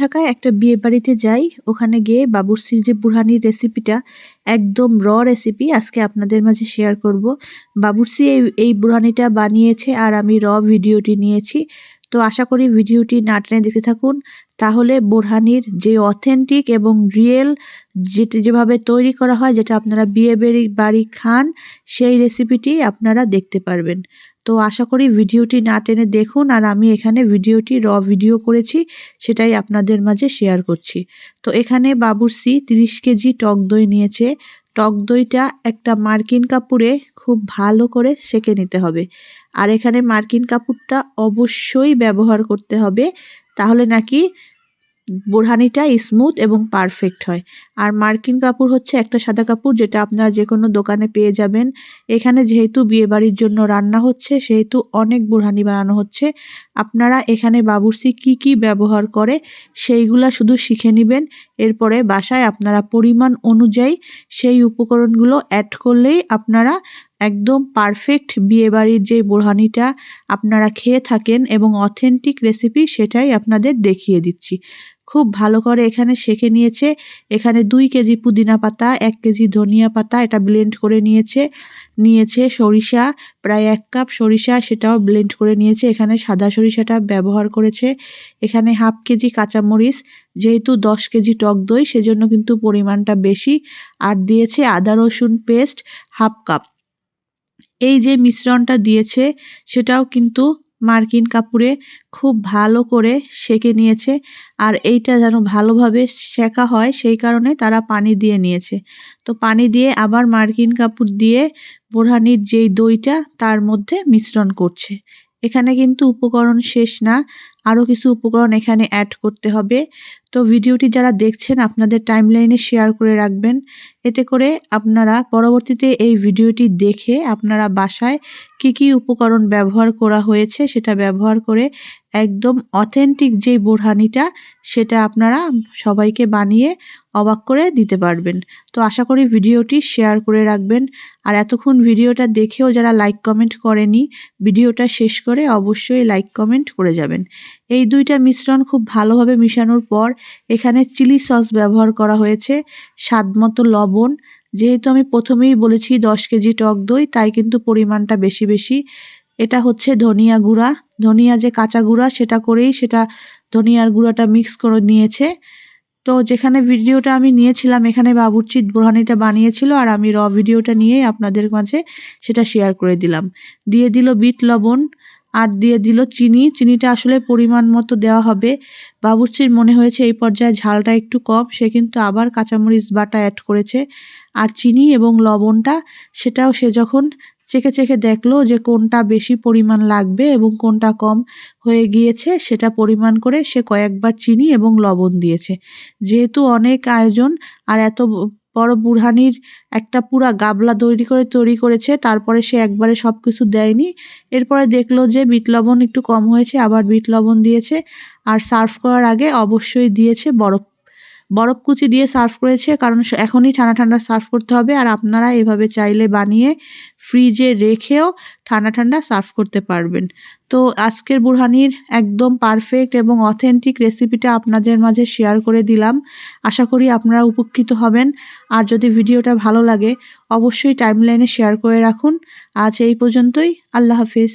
ঢাকায় একটা বিয়ে বাড়িতে যাই, ওখানে গিয়ে বাবুর্চির যে বুরহানির রেসিপিটা একদম র রেসিপি আজকে আপনাদের মাঝে শেয়ার করব। বাবুর্চি এই এই বুরহানিটা বানিয়েছে আর আমি র ভিডিওটি নিয়েছি। তো আশা করি ভিডিওটি না টেনে দেখতে থাকুন। তাহলে বোরহানির যে অথেন্টিক এবং রিয়েল যেটা যেভাবে তৈরি করা হয়, যেটা আপনারা বিয়ে বাড়ি খান, সেই রেসিপিটি আপনারা দেখতে পারবেন। তো আশা করি ভিডিওটি না টেনে দেখুন আর আমি এখানে ভিডিওটি, র ভিডিও করেছি, সেটাই আপনাদের মাঝে শেয়ার করছি। তো এখানে বাবুর্চি তিরিশ কেজি টক দই নিয়েছে। টক দইটা একটা মার্কিন কাপড়ে খুব ভালো করে সেকে নিতে হবে। আর এখানে মার্কিন কাপড়টা অবশ্যই ব্যবহার করতে হবে। তাহলে নাকি বোরহানিটা স্মুথ এবং পারফেক্ট হয়। আর মার্কিন কাপড় হচ্ছে একটা সাদা কাপড় যেটা আপনারা যে কোনো দোকানে পেয়ে যাবেন। এখানে যেহেতু বিয়েবাড়ির জন্য রান্না হচ্ছে, সেহেতু অনেক বোরহানি বানানো হচ্ছে। আপনারা এখানে বাবুর্চি কি কি ব্যবহার করে সেইগুলা শুধু শিখে নেবেন। এরপরে বাসায় আপনারা পরিমাণ অনুযায়ী সেই উপকরণগুলো অ্যাড করলেই আপনারা একদম পারফেক্ট বিয়েবাড়ির যে বোরহানিটা আপনারা খেয়ে থাকেন এবং অথেন্টিক রেসিপি সেটাই আপনাদের দেখিয়ে দিচ্ছি। খুব ভালো করে এখানে সেঁকে নিয়েছে। এখানে দুই কেজি পুদিনা পাতা, এক কেজি ধনিয়া পাতা, এটা ব্লেন্ড করে নিয়েছে। নিয়েছে সরিষা, প্রায় এক কাপ সরিষা সেটাও ব্লেন্ড করে নিয়েছে। এখানে সাদা সরিষাটা ব্যবহার করেছে। এখানে হাফ কেজি কাঁচামরিচ, যেহেতু দশ কেজি টক দই, সেজন্য কিন্তু পরিমাণটা বেশি। আর দিয়েছে আদা রসুন পেস্ট হাফ কাপ। এই যে মিশ্রণটা দিয়েছে, সেটাও কিন্তু মার্কিন কাপড়ে খুব ভালো করে সেকে নিয়েছে আর এইটা যেন ভালোভাবে শেখা হয় সেই কারণে তারা পানি দিয়ে নিয়েছে। তো পানি দিয়ে আবার মার্কিন কাপড় দিয়ে বোরহানির যেই দইটা তার মধ্যে মিশ্রণ করছে। এখানে কিন্তু উপকরণ শেষ না আরও কিছু উপকরণ এখানে অ্যাড করতে হবে। তো ভিডিওটি যারা দেখছেন, আপনাদের টাইমলাইনে শেয়ার করে রাখবেন। এতে করে আপনারা পরবর্তীতে এই ভিডিওটি দেখে আপনারা বাসায় কি কি উপকরণ ব্যবহার করা হয়েছে সেটা ব্যবহার করে একদম অথেন্টিক যেই বোরহানিটা, সেটা আপনারা সবাইকে বানিয়ে অবাক করে দিতে পারবেন। তো আশা করি ভিডিওটি শেয়ার করে রাখবেন। আর এতক্ষণ ভিডিওটা দেখেও যারা লাইক কমেন্ট করেনি, ভিডিওটা শেষ করে অবশ্যই লাইক কমেন্ট করে যাবেন। এই দুইটা মিশ্রণ খুব ভালোভাবে মিশানোর পর এখানে চিলি সস ব্যবহার করা হয়েছে, স্বাদ মতো লবণ। যেহেতু আমি প্রথমেই বলেছি দশ কেজি টক দই, তাই কিন্তু পরিমাণটা বেশি বেশি। এটা হচ্ছে ধনিয়া গুঁড়া। ধনিয়া যে কাঁচা গুঁড়া, সেটা করেই সেটা ধনিয়ার গুঁড়াটা মিক্স করে নিয়েছে। তো যেখানে ভিডিওটা আমি নিয়েছিলাম, এখানে বাবুর্চিত বোরহানিটা বানিয়েছিল আর আমি র ভিডিওটা নিয়েই আপনাদের মাঝে সেটা শেয়ার করে দিলাম। দিয়ে দিল বিট লবণ। আর দিয়ে দিল চিনি। চিনিটা আসলে পরিমাণ মতো দেওয়া হবে। বাবুর্চির মনে হয়েছে এই পর্যায়ে ঝালটা একটু কম। সে কিন্তু আবার কাঁচামরিচ বাটা অ্যাড করেছে। আর চিনি এবং লবণটা, সেটাও সে যখন চেখে চেখে দেখল যে কোনটা বেশি পরিমাণ লাগবে এবং কোনটা কম হয়ে গিয়েছে, সেটা পরিমাণ করে সে কয়েকবার চিনি এবং লবণ দিয়েছে। যেহেতু অনেক আয়োজন আর এত বড় বুড়হানির একটা পুরা গাবলা তৈরি করে তৈরি করেছে, তারপরে সে একবারে সব কিছু দেয়নি। এরপরে দেখল যে বিট লবণ একটু কম হয়েছে, আবার বিট লবণ দিয়েছে, আর সার্ভ করার আগে অবশ্যই দিয়েছে বরফ বরফ কুচি দিয়ে সার্ভ করেছে, কারণ এখনই ঠান্ডা ঠান্ডা সার্ভ করতে হবে, আর আপনারা এভাবে চাইলে বানিয়ে ফ্রিজে রেখেও ঠান্ডা ঠান্ডা সার্ভ করতে পারবেন। তো আজকের বুরহানির একদম পারফেক্ট এবং অথেন্টিক রেসিপিটা আপনাদের মাঝে শেয়ার করে দিলাম। আশা করি আপনারা উপকৃত হবেন। আর যদি ভিডিওটা ভালো লাগে, অবশ্যই টাইমলাইনে শেয়ার করে রাখুন। আজ এই পর্যন্তই, আল্লাহ হাফিজ।